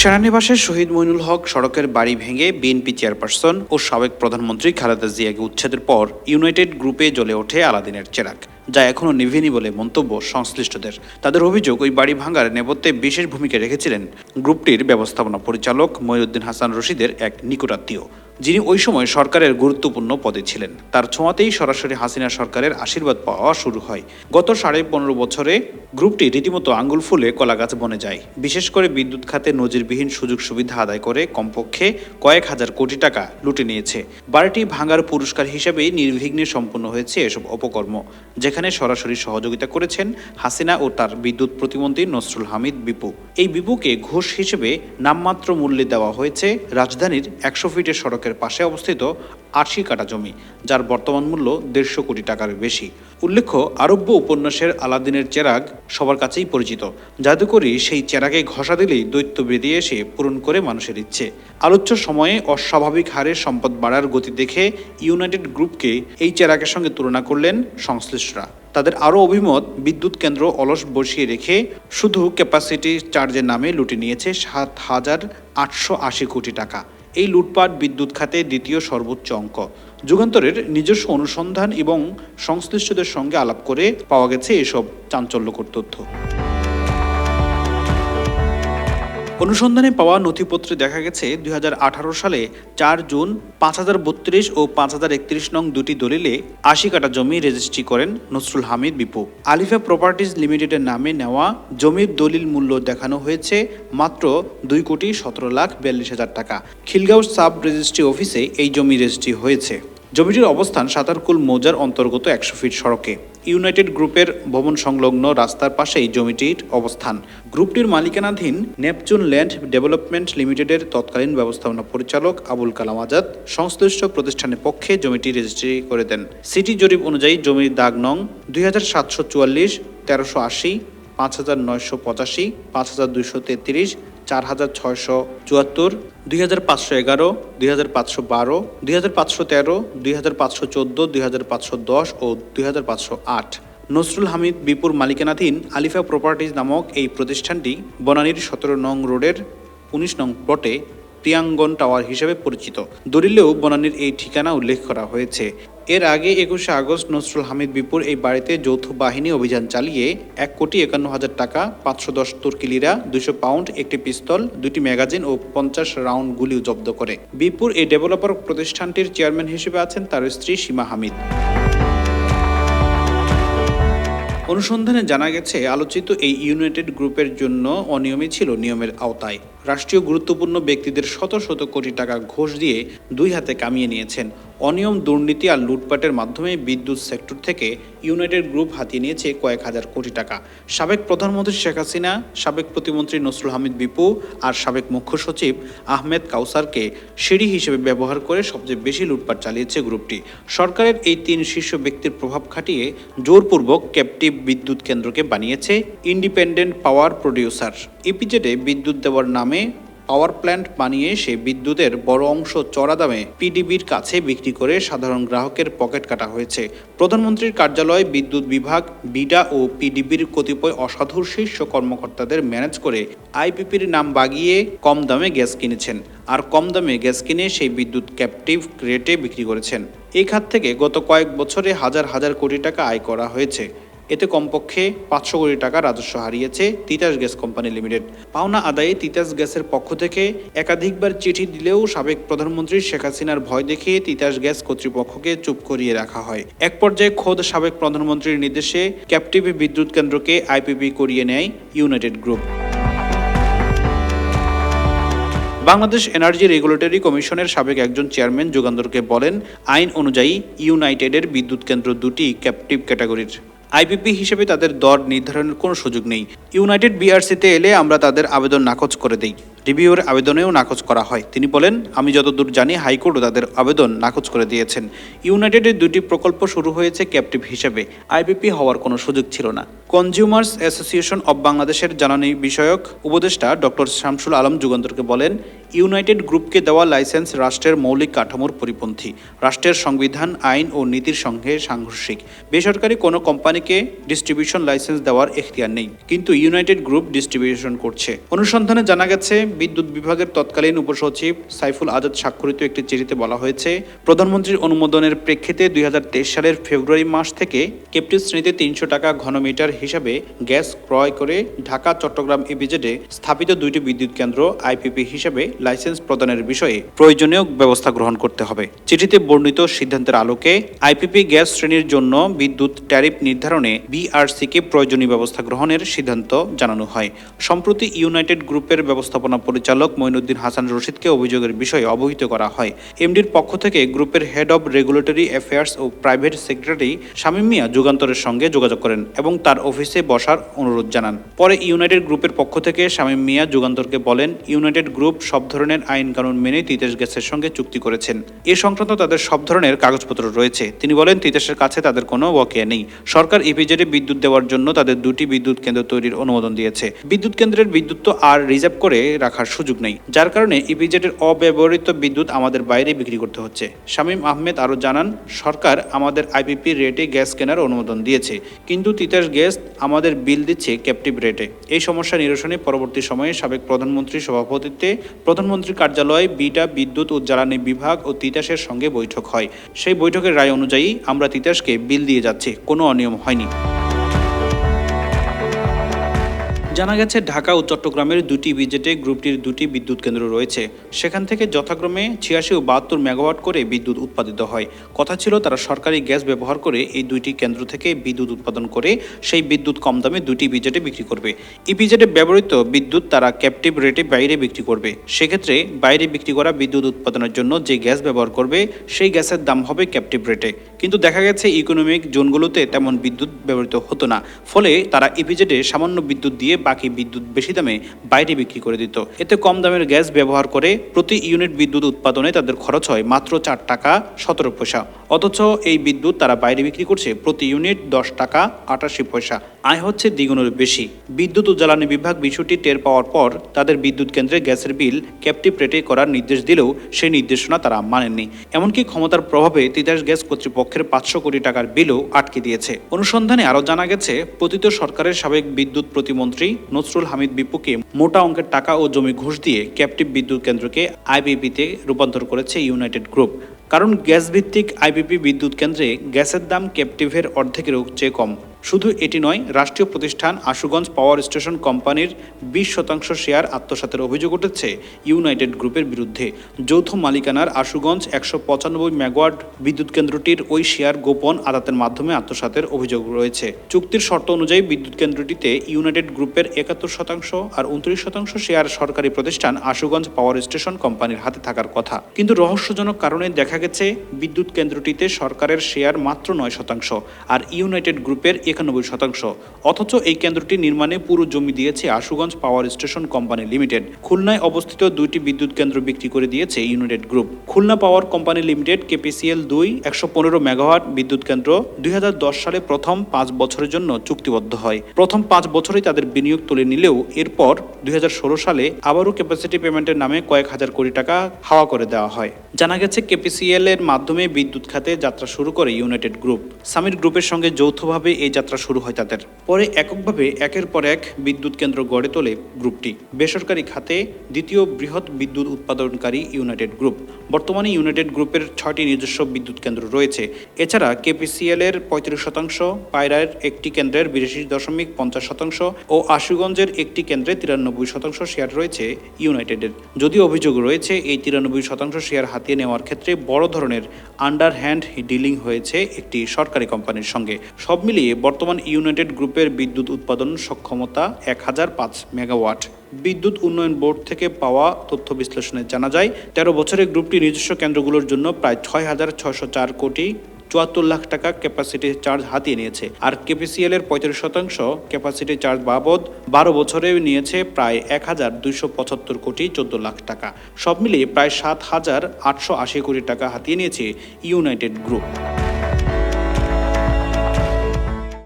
সেনানিবাসের শহীদ মইনুল হক সড়কের বাড়ি ভেঙে বিএনপি চেয়ারপারসন ও সাবেক প্রধানমন্ত্রী খালেদা জিয়াকে উচ্ছেদের পর ইউনাইটেড গ্রুপে জ্বলে ওঠে আলাদিনের চেরাক যা এখনও নিভেনি বলে মন্তব্য সংশ্লিষ্টদের। তাদের অভিযোগ, ওই বাড়ি ভাঙার নেপথ্যে বিশেষ ভূমিকা রেখেছিলেন গ্রুপটির ব্যবস্থাপনা পরিচালক মহিউদ্দিন হাসান রশিদের এক নিকটাত্মীয়। যিনি ওই সময় সরকারের গুরুত্বপূর্ণ পদে ছিলেন। তার ছোঁয়াতেই সরাসরি হাসিনা সরকারের আশীর্বাদ পাওয়া শুরু হয়। গত সাড়ে পনেরো বছরে গ্রুপটি রীতিমতো আঙ্গুল ফুলে কলাগাছ বনে যায়। বিশেষ করে বিদ্যুৎ খাতে নজিরবিহীন সুযোগ সুবিধা আদায় করে কমপক্ষে কয়েক হাজার কোটি টাকা লুটে নিয়েছে। বাড়িটি ভাঙার পুরস্কার হিসেবে নির্বিঘ্নে সম্পন্ন হয়েছে এসব অপকর্ম, যেখানে সরাসরি সহযোগিতা করেছেন হাসিনা ও তার বিদ্যুৎ প্রতিমন্ত্রী নসরুল হামিদ বিপু। এই বিপুকে ঘোষ হিসেবে নামমাত্র মূল্যে দেওয়া হয়েছে রাজধানীর একশো ফিটের সড়কের পাশে অবস্থিত আশি কাটা জমি, যার বর্তমান মূল্য দেড়শো কোটি টাকার বেশি। উল্লেখ্য, আরব্য উপন্যাসের আলাদিনের চেরাগ সবার কাছেই পরিচিত। জাদুকরি সেই চেরাগে ঘষা দিলেই দৈত্য বেরিয়ে এসে পূরণ করে মানুষের ইচ্ছে। আলোচ্য সময়ে অস্বাভাবিক হারে সম্পদ বাড়ার গতি দেখে ইউনাইটেড গ্রুপকে এই চেরাগের সঙ্গে তুলনা করলেন সংশ্লিষ্টরা। তাদের আরও অভিমত, বিদ্যুৎ কেন্দ্র অলস বসিয়ে রেখে শুধু ক্যাপাসিটি চার্জের নামে লুটে নিয়েছে সাত হাজার আটশো আশি কোটি টাকা। এই লুটপাট বিদ্যুৎ খাতে দ্বিতীয় সর্বোচ্চ অঙ্ক। যুগান্তরের নিজস্ব অনুসন্ধান এবং সংশ্লিষ্টদের সঙ্গে আলাপ করে পাওয়া গেছে এসব চাঞ্চল্যকর তথ্য। অনুসন্ধানে পাওয়া নথিপত্রে দেখা গেছে, দুই হাজার আঠারো সালে চার জুন পাঁচ হাজার বত্রিশ ও পাঁচ হাজার একত্রিশ নং দুটি দলিলে আশি কাটা জমি রেজিস্ট্রি করেন নসরুল হামিদ বিপু। আলিফা প্রপার্টিজ লিমিটেডের নামে নেওয়া জমির দলিল মূল্য দেখানো হয়েছে মাত্র দুই কোটি সতেরো লাখ বিয়াল্লিশ হাজার টাকা। খিলগাঁও সাব রেজিস্ট্রি অফিসে এই জমি রেজিস্ট্রি হয়েছে। জমিটির অবস্থান সাতারকুল মৌজার অন্তর্গত একশো ফিট সড়কে। ইউনাইটেড গ্রুপের ভবন সংলগ্ন রাস্তার পাশেই জমিটির অবস্থান। গ্রুপটির মালিকানাধীন নেপচুন ল্যান্ড ডেভেলপমেন্ট লিমিটেডের তৎকালীন ব্যবস্থাপনা পরিচালক আবুল কালাম আজাদ সংশ্লিষ্ট প্রতিষ্ঠানের পক্ষে জমিটি রেজিস্ট্রি করে দেন। সিটি জরিপ অনুযায়ী জমির দাগ নং দুই হাজার সাতশো চুয়াল্লিশ, তেরোশো আশি, পাঁচ হাজার নয়শো পঁচাশি, পাঁচ হাজার দুইশো তেত্রিশ চার হাজার ছয়শো চুয়াত্তর, দুই হাজার পাঁচশো এগারো, দুই হাজার পাঁচশো বারো, দুই হাজার পাঁচশো তেরো, দুই হাজার পাঁচশো চোদ্দ, দুই হাজার পাঁচশো দশ ও দুই হাজার পাঁচশো আট। নসরুল হামিদ বিপুর মালিকানাধীন আলিফা প্রপার্টিজ নামক এই প্রতিষ্ঠানটি বনানীর সতেরো নং রোডের উনিশ নং প্লটে প্রিয়াঙ্গন টাওয়ার হিসেবে পরিচিত। দলিলেও বনানীর এই ঠিকানা উল্লেখ করা হয়েছে। এর আগে একুশে আগস্ট নসরুল হামিদ বিপুর এই বাড়িতে যৌথ বাহিনী অভিযান চালিয়ে এক কোটি একান্ন হাজার টাকা, পাঁচশো দশ তুর্কি লিরা দুশো পাউন্ড, একটি পিস্তল দুটি ম্যাগাজিন ও পঞ্চাশ রাউন্ড গুলিও জব্দ করে। বিপুর এই ডেভেলপার প্রতিষ্ঠানটির চেয়ারম্যান হিসেবে আছেন তার স্ত্রী সীমা হামিদ। অনুসন্ধানে জানা গেছে, আলোচিত এই ইউনাইটেড গ্রুপের জন্য অনিয়মই ছিল নিয়মের আওতায়। রাষ্ট্রীয় গুরুত্বপূর্ণ ব্যক্তিদের শত শত কোটি টাকা ঘোষ দিয়ে দুই হাতে কামিয়ে নিয়েছেন। অনিয়ম, দুর্নীতি আর লুটপাটের মাধ্যমে বিদ্যুৎ সেক্টর থেকে ইউনাইটেড গ্রুপ হাতিয়ে নিয়েছে কয়েক হাজার কোটি টাকা। সাবেক প্রধানমন্ত্রী শেখ হাসিনা, সাবেক প্রতিমন্ত্রী নসরুল হামিদ বিপু আর সাবেক মুখ্য সচিব আহমেদ কাউসারকে সিঁড়ি হিসেবে ব্যবহার করে সবচেয়ে বেশি লুটপাট চালিয়েছে গ্রুপটি। সরকারের এই তিন শীর্ষ ব্যক্তির প্রভাব খাটিয়ে জোরপূর্বক ক্যাপটিভ বিদ্যুৎ কেন্দ্রকে বানিয়েছে ইন্ডিপেন্ডেন্ট পাওয়ার প্রডিউসার। ইপিজেডে বিদ্যুৎ দেওয়ার নামে পাওয়ার প্ল্যান্ট বানিয়ে সে বিদ্যুতের বড় অংশ চড়া দামে পিডিবির কাছে বিক্রি করে সাধারণ গ্রাহকের পকেট কাটা হয়েছে। প্রধানমন্ত্রীর কার্যালয় বিদ্যুৎ বিভাগ, বিডা ও পিডিবির কতিপয় অসাধুর শীর্ষ কর্মকর্তাদের ম্যানেজ করে আইপিপির নাম বাগিয়ে কম দামে গ্যাস কিনেছেন। আর কম দামে গ্যাস কিনে সেই বিদ্যুৎ ক্যাপটিভ রেটে বিক্রি করেছেন। এই খাত থেকে গত কয়েক বছরে হাজার হাজার কোটি টাকা আয় করা হয়েছে। এতে কমপক্ষে পাঁচশো কোটি টাকা রাজস্ব হারিয়েছে তিতাস গ্যাস কোম্পানি লিমিটেড। পাওনা আদায়ে তিতাস গ্যাসের পক্ষ থেকে একাধিকবার চিঠি দিলেও সাবেক প্রধানমন্ত্রী শেখ হাসিনার ভয় দেখিয়ে তিতাস গ্যাস কর্তৃপক্ষকে চুপ করিয়ে রাখা হয়। এক পর্যায়ে খোদ সাবেক প্রধানমন্ত্রীর নির্দেশে ক্যাপটিভি বিদ্যুৎ কেন্দ্রকে আইপিপি করিয়ে নেয় United group. Bangladesh energy regulatory কমিশনের সাবেক একজন চেয়ারম্যান যুগান্তরকে বলেন, আইন অনুযায়ী ইউনাইটেডের বিদ্যুৎ কেন্দ্র দুটি ক্যাপটিভ ক্যাটাগরির। আইপিপি হিসেবে তাদের দর নির্ধারণের কোনো সুযোগ নেই। ইউনাইটেড বিআরসিতে এলে আমরা তাদের আবেদন নাকচ করে দেই। রিভিউর আবেদনেও নাকচ করা হয়। তিনি বলেন, আমি যতদূর জানি, হাইকোর্টও তাদের আবেদন নাকচ করে দিয়েছেন। ইউনাইটেডের দুটি প্রকল্প শুরু হয়েছে ক্যাপটিভ হিসেবে। আইপিপি হওয়ার কোনো সুযোগ ছিল না। কনজিউমার্স অ্যাসোসিয়েশন অব বাংলাদেশের জ্বালানি বিষয়ক উপদেষ্টা ডক্টর শামসুল আলম যুগান্তরকে বলেন ইউনাইটেড গ্রুপকে দেওয়া লাইসেন্স রাষ্ট্রের মৌলিক কাঠামোর পরিপন্থী। রাষ্ট্রের সংবিধান, আইন ও নীতির সঙ্গে সাংঘর্ষিক। বেসরকারি কোনো কোম্পানিকে ডিস্ট্রিবিউশন লাইসেন্স দেওয়ার এখতিয়ার নেই, কিন্তু ইউনাইটেড গ্রুপ ডিস্ট্রিবিউশন করছে। অনুসন্ধানে জানা গেছে, বিদ্যুৎ বিভাগের তৎকালীন উপসচিব সাইফুল আজাদ স্বাক্ষরিত একটি চিঠিতে বলা হয়েছে, প্রধানমন্ত্রীর অনুমোদনের প্রেক্ষিতে দুই হাজার তেইশ সালের ফেব্রুয়ারি মাস থেকে কেপটিভ শ্রেণীতে তিনশো টাকা ঘনমিটার হিসাবে গ্যাস ক্রয় করে ঢাকা, চট্টগ্রাম ইপিজেডে স্থাপিত দুইটি বিদ্যুৎ কেন্দ্র, আইপিপি হিসাবে লাইসেন্স প্রদানের বিষয়ে প্রয়োজনীয় ব্যবস্থা গ্রহণ করতে হবে। চিঠিতে বর্ণিত সিদ্ধান্তের আলোকে আইপিপি গ্যাস শ্রেণির জন্য বিদ্যুৎ ট্যারিফ নির্ধারণে বিআরসিকে প্রয়োজনীয় ব্যবস্থা গ্রহণের সিদ্ধান্ত জানানো হয়। সম্প্রতি ইউনাইটেড গ্রুপের ব্যবস্থাপনা পরিচালক মঈনুদ্দিন হাসান রশিদকে অভিযোগের বিষয়ে অবহিত করা হয়। এমডির পক্ষ থেকে গ্রুপের হেড অব রেগুলেটরি অ্যাফেয়ার্স ও প্রাইভেট সেক্রেটারি শামীম মিয়া যুগান্তরের সঙ্গে যোগাযোগ করেন এবং তার অফিসে বসার অনুরোধ জানান। পরে ইউনাইটেড গ্রুপের পক্ষ থেকে শামীম মিয়া যুগান্তরকে বলেন, ইউনাইটেড গ্রুপ সব ধরনের আইন কানুন মেনে তিতাস গ্যাসের সঙ্গে চুক্তি করেছেন। এ সংক্রান্ত তাদের সব ধরনের কাগজপত্র রয়েছে। তিনি বলেন তিতাসের কাছে তাদের কোনো ওয়াকিয়া নেই। সরকার ইপিজেডে বিদ্যুৎ দেওয়ার জন্য তাদের দুটি বিদ্যুৎ কেন্দ্র তৈরির অনুমোদন দিয়েছে। বিদ্যুৎ কেন্দ্রের বিদ্যুৎ তো আর রিজার্ভ করে রাখার সুযোগ নেই। যার কারণে ইপিজেডের অব্যবহৃত বিদ্যুৎ আমাদের বাইরে বিক্রি করতে হচ্ছে। শামীম আহমেদ আরও জানান, সরকার আমাদের আইপিপি রেটে গ্যাস কেনার অনুমোদন দিয়েছে। কিন্তু তিতাস গ্যাস আমাদের বিল দিচ্ছে ক্যাপটিভ রেটে। এই সমস্যা নিরসনে পরবর্তী সময়ে সাবেক প্রধানমন্ত্রীর সভাপতিত্বে প্রধানমন্ত্রী কার্যালয়ে বিটা বিদ্যুৎ ও জ্বালানি বিভাগ ও তিতাসের সঙ্গে বৈঠক হয়। সেই বৈঠকের রায় অনুযায়ী আমরা তিতাসকে বিল দিয়ে যাচ্ছি। কোনো অনিয়ম হয়নি। জানা গেছে, ঢাকা ও চট্টগ্রামের দুটি বিজেটে গ্রুপটির দুটি বিদ্যুৎ কেন্দ্র রয়েছে। সেখান থেকে যথাক্রমে ছিয়াশি ও বাহাত্তর মেগাওয়াট করে বিদ্যুৎ উৎপাদিত হয়। কথা ছিল, তারা সরকারি গ্যাস ব্যবহার করে এই দুইটি কেন্দ্র থেকে বিদ্যুৎ উৎপাদন করে সেই বিদ্যুৎ কম দামে দুটি বিজেটে বিক্রি করবে। এই বিজেটে ব্যবহৃত বিদ্যুৎ তারা ক্যাপটিভ রেটে বাইরে বিক্রি করবে। সেক্ষেত্রে বাইরে বিক্রি করা বিদ্যুৎ উৎপাদনের জন্য যে গ্যাস ব্যবহার করবে, সেই গ্যাসের দাম হবে ক্যাপটিভ রেটে। কিন্তু দেখা গেছে ইকোনমিক জোনগুলোতে তেমন বিদ্যুৎ ব্যবহৃত হতো না। ফলে তারা ইপিজেডে সামান্য বিদ্যুৎ দিয়ে বাকি বিদ্যুৎ বেশি দামে বাইরে বিক্রি করে দিত। এতে কম দামের গ্যাস ব্যবহার করে প্রতি ইউনিট বিদ্যুৎ উৎপাদনে তাদের খরচ হয় মাত্র চার টাকা সতেরো পয়সা। অথচ এই বিদ্যুৎ তারা বাইরে বিক্রি করছে প্রতি ইউনিট দশ টাকা আটাশি পয়সা। আয় হচ্ছে দ্বিগুণের বেশি। বিদ্যুৎ ও জ্বালানি বিভাগ বিষয়টি টের পাওয়ার পর তাদের বিদ্যুৎ কেন্দ্রে গ্যাসের বিল ক্যাপটিভ রেটে করার নির্দেশ দিলেও সেই নির্দেশনা তারা মানেননি। এমনকি ক্ষমতার প্রভাবে তিতাস গ্যাস কর্তৃপক্ষের পাঁচশো কোটি টাকার বিলও আটকে দিয়েছে। অনুসন্ধানে আরও জানা গেছে, পতিত সরকারের সাবেক বিদ্যুৎ প্রতিমন্ত্রী নসরুল হামিদ বিপুকে মোটা অঙ্কের টাকা ও জমি ঘুষ দিয়ে ক্যাপটিভ বিদ্যুৎ কেন্দ্রকে আইবিপিতে রূপান্তর করেছে ইউনাইটেড গ্রুপ। কারণ গ্যাস ভিত্তিক আইপিপি বিদ্যুৎ কেন্দ্রে গ্যাসের দাম ক্যাপটিভের অর্ধেকেরও চেয়ে কম। শুধু এটি নয়, রাষ্ট্রীয় প্রতিষ্ঠান আশুগঞ্জ পাওয়ার স্টেশন কোম্পানির বিশ শতাংশ শেয়ার আত্মসাতের অভিযোগ উঠেছে ইউনাইটেড গ্রুপের বিরুদ্ধে। যৌথ মালিকানার আশুগঞ্জ একশো পঁচানব্বই মেগাওয়াট বিদ্যুৎ কেন্দ্রটির ওই শেয়ার গোপন আদাতের মাধ্যমে আত্মসাতের অভিযোগ রয়েছে। চুক্তির শর্ত অনুযায়ী বিদ্যুৎ কেন্দ্রটিতে ইউনাইটেড গ্রুপের একাত্তর শতাংশ আর উনত্রিশ শতাংশ শেয়ার সরকারি প্রতিষ্ঠান আশুগঞ্জ পাওয়ার স্টেশন কোম্পানির হাতে থাকার কথা। কিন্তু রহস্যজনক কারণে দেখা গেছে, বিদ্যুৎ কেন্দ্রটিতে সরকারের শেয়ার মাত্র নয় শতাংশ আর ইউনাইটেড গ্রুপের একানব্বই শতাংশ। অথচ এই কেন্দ্রটি নির্মাণে পুরো জমি দিয়েছে Ashuganj power station company limited. খুলনায় অবস্থিত দুইটি বিদ্যুৎ কেন্দ্র বিক্রি করে দিয়েছে United group. Khulna power company limited, KPCL দুই, একশো পনেরো মেগাওয়াট বিদ্যুৎ কেন্দ্র দুই সালে প্রথম পাঁচ বছরের জন্য চুক্তিবদ্ধ হয়। প্রথম পাঁচ বছরেই তাদের বিনিয়োগ তুলে নিলেও এরপর দুই হাজার ষোলো সালে আবারও ক্যাপাসিটি পেমেন্টের নামে কয়েক হাজার কোটি টাকা হাওয়া করে দেওয়া হয়। জানা গেছে, কেপিসিএল এর মাধ্যমে বিদ্যুৎ খাতে যাত্রা শুরু করে ইউনাইটেড গ্রুপ। সামির গ্রুপের সঙ্গে যৌথভাবে এই যাত্রা শুরু হয় তাদের। পরে এককভাবে একের পর এক বিদ্যুৎ কেন্দ্র গড়ে তোলে গ্রুপটি। বেসরকারি খাতে দ্বিতীয় বৃহৎ বিদ্যুৎ উৎপাদনকারী ইউনাইটেড গ্রুপ। বর্তমানে ইউনাইটেড গ্রুপের ছয়টি নিজস্ব বিদ্যুৎ কেন্দ্র রয়েছে। এছাড়া কেপিসিএল এর পঁয়ত্রিশ শতাংশ, পায়রার একটি কেন্দ্রের বিরাশি দশমিক পঞ্চাশ শতাংশ ও আশুগঞ্জের একটি কেন্দ্রে তিরানব্বই শতাংশ শেয়ার রয়েছে ইউনাইটেডের। যদিও অভিযোগ রয়েছে, এই তিরানব্বই শতাংশ শেয়ার হাতিয়ে নেওয়ার ক্ষেত্রে বড় ধরনের আন্ডার হ্যান্ড ডিলিং হয়েছে একটি সরকারি কোম্পানির সঙ্গে। সব মিলিয়ে বর্তমান ইউনাইটেড গ্রুপের বিদ্যুৎ উৎপাদন সক্ষমতা এক হাজার পাঁচ মেগাওয়াট। বিদ্যুৎ উন্নয়ন বোর্ড থেকে পাওয়া তথ্য বিশ্লেষণে জানা যায়, তেরো বছরে গ্রুপটি নিজস্ব কেন্দ্রগুলোর জন্য প্রায় ছয় হাজার ছয়শো চার কোটি চুয়াত্তর লাখ টাকা ক্যাপাসিটি চার্জ হাতিয়ে নিয়েছে। আর কেপিসিএল এর পঁয়ত্রিশ শতাংশ ক্যাপাসিটি চার্জ বাবদ বারো বছরে নিয়েছে প্রায় এক হাজার দুইশো পঁচাত্তর কোটি চোদ্দ লাখ টাকা। সব মিলিয়ে প্রায় সাত হাজার আটশো আশি কোটি টাকা হাতিয়ে নিয়েছে ইউনাইটেড গ্রুপ